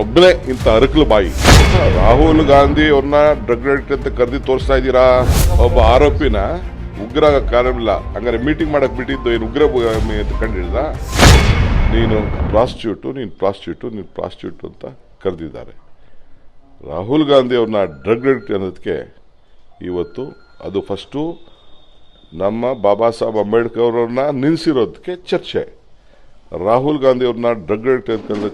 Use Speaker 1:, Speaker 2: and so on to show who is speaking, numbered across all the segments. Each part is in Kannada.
Speaker 1: ಒಬ್ಬನೇ ಇಂಥ ಅರಕಲು ಬಾಯಿ. ರಾಹುಲ್ ಗಾಂಧಿ ಅವ್ರನ್ನ ಡ್ರಗ್ ಡೈರೆಕ್ಟರ್ ಅಂತ ಕರೆದಿ ತೋರಿಸ್ತಾ ಇದ್ದೀರಾ? ಒಬ್ಬ ಆರೋಪಿನ ಉಗ್ರ ಕಾರಣವಿಲ್ಲ. ಹಂಗಾರೆ ಮೀಟಿಂಗ್ ಮಾಡಕ್ ಬಿಟ್ಟಿದ್ದು ಏನು ಉಗ್ರ ಅಂತ ಕಂಡಿಡ್ದ ನೀನು ಪ್ರಾಸ್ಟಿಟ್ಯೂಟು ನೀನು ಪ್ರಾಸ್ಟಿಟ್ಯೂಟು ನೀನು ಪ್ರಾಸ್ಟ್ಯೂಟ್ ಅಂತ ಕರೆದಿದ್ದಾರೆ. ರಾಹುಲ್ ಗಾಂಧಿ ಅವ್ರನ್ನ ಡ್ರಗ್ ಡೈರೆಕ್ಟರ್ ಅನ್ನೋದಕ್ಕೆ ಇವತ್ತು ಅದು ಫಸ್ಟು ನಮ್ಮ ಬಾಬಾ ಸಾಹೇಬ್ ಅಂಬೇಡ್ಕರ್ ಅವ್ರನ್ನ ನಿಲ್ಲಿಸಿರೋದಕ್ಕೆ ಚರ್ಚೆ. ರಾಹುಲ್ ಗಾಂಧಿ ಅವ್ರನ್ನ ಡ್ರಗ್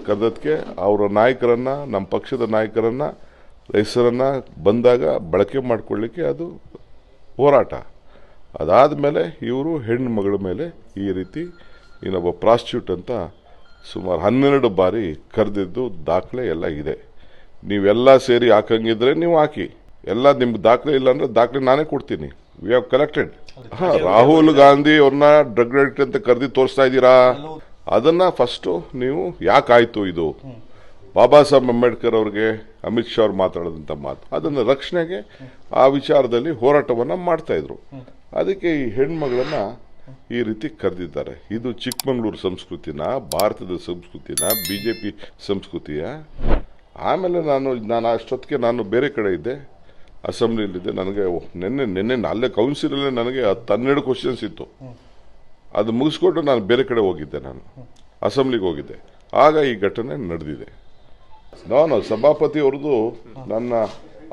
Speaker 1: ಕರೆದಕ್ಕೆ ಅವರ ನಾಯಕರನ್ನ ನಮ್ಮ ಪಕ್ಷದ ನಾಯಕರನ್ನ ಹೆಸರನ್ನ ಬಂದಾಗ ಬಳಕೆ ಮಾಡಿಕೊಳ್ಳಿಕ್ಕೆ ಅದು ಹೋರಾಟ. ಅದಾದ ಮೇಲೆ ಇವರು ಹೆಣ್ಣು ಮಗಳ ಮೇಲೆ ಈ ರೀತಿ ಇನ್ನೊಬ್ಬ ಪ್ರಾಸ್ಟ್ಯೂಟ್ ಅಂತ ಸುಮಾರು ಹನ್ನೆರಡು ಬಾರಿ ಕರೆದಿದ್ದು ದಾಖಲೆ ಎಲ್ಲ ಇದೆ. ನೀವೆಲ್ಲ ಸೇರಿ ಹಾಕಂಗಿದ್ರೆ ನೀವು ಹಾಕಿ. ಎಲ್ಲ ನಿಮ್ಗೆ ದಾಖಲೆ ಇಲ್ಲ ಅಂದ್ರೆ ದಾಖಲೆ ನಾನೇ ಕೊಡ್ತೀನಿ. ವಿ ಹ್ಯಾವ್ ಕಲೆಕ್ಟೆಡ್ ಹಾ ರಾಹುಲ್ ಗಾಂಧಿ ಅವ್ರನ್ನ ಡ್ರಗ್ ಅಂತ ಕರೆದಿ ತೋರಿಸ್ತಾ ಇದ್ದೀರಾ? ಅದನ್ನ ಫಸ್ಟು ನೀವು ಯಾಕಾಯ್ತು ಇದು? ಬಾಬಾ ಸಾಹೇಬ್ ಅಂಬೇಡ್ಕರ್ ಅವ್ರಿಗೆ ಅಮಿತ್ ಶಾ ಅವ್ರು ಮಾತಾಡಿದಂಥ ಮಾತು. ಅದನ್ನ ರಕ್ಷಣೆಗೆ ಆ ವಿಚಾರದಲ್ಲಿ ಹೋರಾಟವನ್ನ ಮಾಡ್ತಾಯಿದ್ರು ಅದಕ್ಕೆ ಈ ಹೆಣ್ಮಗಳನ್ನ ಈ ರೀತಿ ಕರೆದಿದ್ದಾರೆ. ಇದು ಚಿಕ್ಕಮಗಳೂರು ಸಂಸ್ಕೃತಿನ, ಭಾರತದ ಸಂಸ್ಕೃತಿನ, ಬಿಜೆಪಿ ಸಂಸ್ಕೃತಿಯ. ಆಮೇಲೆ ನಾನು ನಾನು ಅಷ್ಟೊತ್ತಿಗೆ ನಾನು ಬೇರೆ ಕಡೆ ಇದ್ದೆ. ಅಸೆಂಬ್ಲಿಯಲ್ಲಿದ್ದೆ. ನನಗೆ ನಿನ್ನೆ ನಿನ್ನೆ ಅಲ್ಲೇ ಕೌನ್ಸಿಲಲ್ಲೇ ನನಗೆ ಹತ್ತು ಹನ್ನೆರಡು ಕ್ವಶನ್ಸ್ ಇತ್ತು. ಅದು ಮುಗಿಸ್ಕೊಂಡು ನಾನು ಬೇರೆ ಕಡೆ ಹೋಗಿದ್ದೆ ನಾನು. ಅಸೆಂಬ್ಲಿಗೆ ಹೋಗಿದ್ದೆ. ಆಗ ಈ ಘಟನೆ ನಡೆದಿದೆ. ನಾನು ಸಭಾಪತಿ ಅವ್ರದ್ದು ನನ್ನ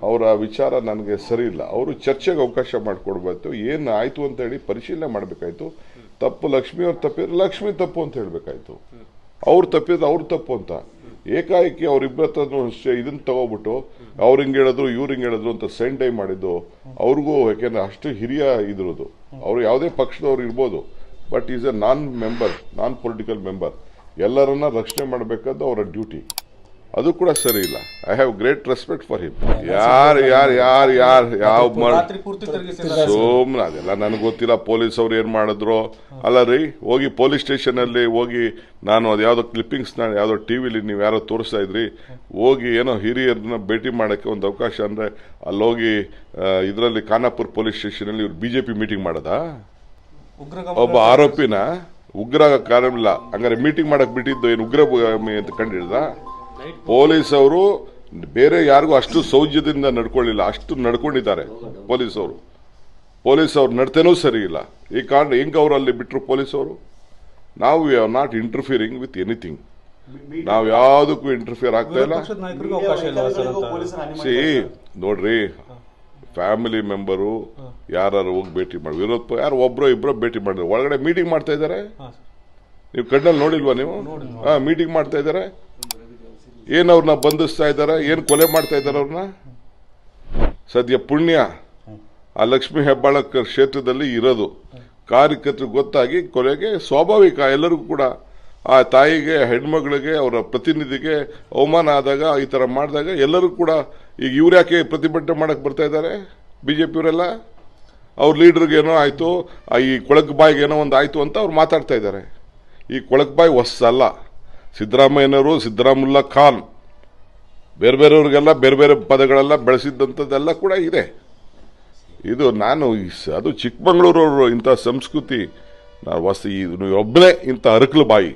Speaker 1: ಅವರ ವಿಚಾರ ನನಗೆ ಸರಿ ಇಲ್ಲ. ಅವರು ಚರ್ಚೆಗೆ ಅವಕಾಶ ಮಾಡಿಕೊಡ್ಬೇಕು. ಏನು ಆಯಿತು ಅಂತ ಹೇಳಿ ಪರಿಶೀಲನೆ ಮಾಡಬೇಕಾಯ್ತು. ತಪ್ಪು ಲಕ್ಷ್ಮಿ ಅವ್ರು ತಪ್ಪಿದ್ರೆ ಲಕ್ಷ್ಮಿ ತಪ್ಪು ಅಂತ ಹೇಳಬೇಕಾಯ್ತು. ಅವ್ರು ತಪ್ಪಿದ್ರೆ ಅವ್ರ ತಪ್ಪು ಅಂತ. ಏಕಾಏಕಿ ಅವ್ರಿಬ್ಬರತ್ರ ಇದನ್ನ ತಗೋಬಿಟ್ಟು ಅವ್ರು ಹಿಂಗೆ ಹೇಳಿದ್ರು, ಇವ್ರು ಹಿಂಗೆ ಹೇಳಿದ್ರು ಅಂತ ಸೆಂಡ್ ಮಾಡಿದ್ದು, ಅವ್ರಿಗೂ ಯಾಕೆಂದ್ರೆ ಅಷ್ಟು ಹಿರಿಯ ಇದ್ರದು ಅವ್ರು ಯಾವುದೇ ಪಕ್ಷದವ್ರು ಇರ್ಬೋದು. But is a non member non political member ಎಲ್ಲರನ್ನ ರಕ್ಷಣೆ ಮಾಡಬೇಕಾದ್ದು ಅವರ ಡ್ಯೂಟಿ ಅದು ಕೂಡ ಸರಿ ಇಲ್ಲ. I have great respect for him ಯಾರು ಯಾರು ಯಾರು ಯಾರು ಯಾವ ಸೋಮ್ನ ಅದೆಲ್ಲ ನನಗೆ ಗೊತ್ತಿಲ್ಲ. ಪೊಲೀಸ್ ಅವ್ರು ಏನು ಮಾಡಿದ್ರು? ಅಲ್ಲ ರೀ ಹೋಗಿ ಪೊಲೀಸ್ ಸ್ಟೇಷನಲ್ಲಿ ಹೋಗಿ ನಾನು ಅದು ಯಾವುದೋ ಕ್ಲಿಪ್ಪಿಂಗ್ಸ್ ನಾನು ಯಾವುದೋ ಟಿವಿಲಿ ನೀವು ಯಾರೋ ತೋರಿಸ್ತಾ ಇದ್ರಿ. ಹೋಗಿ ಏನೋ ಹಿರಿಯರನ್ನ ಭೇಟಿ ಮಾಡೋಕ್ಕೆ ಒಂದು ಅವಕಾಶ ಅಂದರೆ ಅಲ್ಲೋಗಿ ಹೋಗಿ ಇದರಲ್ಲಿ ಖಾನಾಪುರ್ ಪೊಲೀಸ್ ಸ್ಟೇಷನಲ್ಲಿ ಇವರು ಬಿ ಜೆ ಪಿ ಮೀಟಿಂಗ್ ಮಾಡದಾ? ಒಬ್ಬ ಆರೋಪಿನ ಉಗ್ರ ಕಾರಣವಿಲ್ಲ ಹಂಗಾರೆ ಮೀಟಿಂಗ್ ಮಾಡಕ್ ಬಿಟ್ಟಿದ್ದು ಏನು ಉಗ್ರ ಅಂತ ಕಂಡಿಡ್ದ? ಪೊಲೀಸ್ ಅವರು ಬೇರೆ ಯಾರಿಗೂ ಅಷ್ಟು ಸೌಜ್ಯದಿಂದ ನಡ್ಕೊಳ್ಳಿಲ್ಲ. ಅಷ್ಟು ನಡ್ಕೊಂಡಿದ್ದಾರೆ ಪೊಲೀಸ್ ಅವರು. ಪೊಲೀಸ್ ಅವ್ರು ನಡ್ತೇನೂ ಸರಿ ಇಲ್ಲ. ಈ ಕಾರಣ ಹೆಂಗ್ ಅವರಲ್ಲಿ ಅಲ್ಲಿ ಬಿಟ್ರು ಪೊಲೀಸ್ ಅವರು? ನಾವು we are not interfering with anything ನಾವು ಯಾವುದಕ್ಕೂ ಇಂಟರ್ಫಿಯರ್ ಆಗ್ತಾ ಇಲ್ಲ. ಸಿ ನೋಡ್ರಿ ಫ್ಯಾಮಿಲಿ ಮೆಂಬರು ಯಾರು ಹೋಗಿ ಭೇಟಿ ಮಾಡಿ. ವಿರೋಧ ಪ- ಯಾರು ಒಬ್ರು ಇಬ್ರು ಭೇಟಿ ಮಾಡಿದ್ರು. ಒಳಗಡೆ ಮೀಟಿಂಗ್ ಮಾಡ್ತಾ ಇದ್ದಾರೆ? ನೀವು ಕಣ್ಣಲ್ಲಿ ನೋಡಿಲ್ವಾ ನೀವು? ಹಾ ಮೀಟಿಂಗ್ ಮಾಡ್ತಾ ಇದ್ದಾರೆ? ಏನ್ ಅವ್ರನ್ನ ಬಂಧಿಸ್ತಾ ಇದ್ದಾರೆ? ಏನ್ ಕೊಲೆ ಮಾಡ್ತಾ ಇದ್ದಾರೆ ಅವ್ರನ್ನ? ಸದ್ಯ ಪುಣ್ಯ. ಆ ಲಕ್ಷ್ಮೀ ಹೆಬ್ಬಾಳ ಕ್ಷೇತ್ರದಲ್ಲಿ ಇರೋದು. ಕಾರ್ಯಕರ್ತರು ಗೊತ್ತಾಗಿ ಕೊಲೆಗೆ ಸ್ವಾಭಾವಿಕ. ಎಲ್ಲರಿಗೂ ಕೂಡ ಆ ತಾಯಿಗೆ ಹೆಣ್ಮಗಳಿಗೆ ಅವರ ಪ್ರತಿನಿಧಿಗೆ ಅವಮಾನ ಆದಾಗ ಈ ತರ ಮಾಡಿದಾಗ ಎಲ್ಲರೂ ಕೂಡ ಈಗ ಇವ್ರು ಯಾಕೆ ಪ್ರತಿಭಟನೆ ಮಾಡಕ್ ಬರ್ತಾ ಇದ್ದಾರೆ? ಬಿಜೆಪಿಯವರೆಲ್ಲ? ಅವ್ರ ಲೀಡ್ರಿಗೇನೋ ಏನೋ ಆಯಿತು ಈ ಕೊಳಕ್ ಬಾಯಿಗೆ ಏನೋ ಒಂದು ಆಯಿತು ಅಂತ ಅವ್ರು ಮಾತಾಡ್ತಾ ಇದ್ದಾರೆ. ಈ ಕೊಳಕ್ ಬಾಯಿ ಹೊಸಲ್ಲ ಸಿದ್ದರಾಮಯ್ಯನವರು, ಸಿದ್ದರಾಮುಲ್ಲಾ ಖಾನ್, ಬೇರೆ ಬೇರೆಯವ್ರಿಗೆಲ್ಲ ಬೇರೆ ಬೇರೆ ಪದಗಳೆಲ್ಲ ಬೆಳೆಸಿದ್ದಂಥದ್ದೆಲ್ಲ ಕೂಡ ಇದೆ. ಇದು ನಾನು ಅದು ಚಿಕ್ಕಮಗಳೂರವರು ಇಂಥ ಸಂಸ್ಕೃತಿ, ನಾವು ವಸ್ತು ಒಬ್ಬನೇ ಇಂಥ ಅರಕಲು ಬಾಯಿ.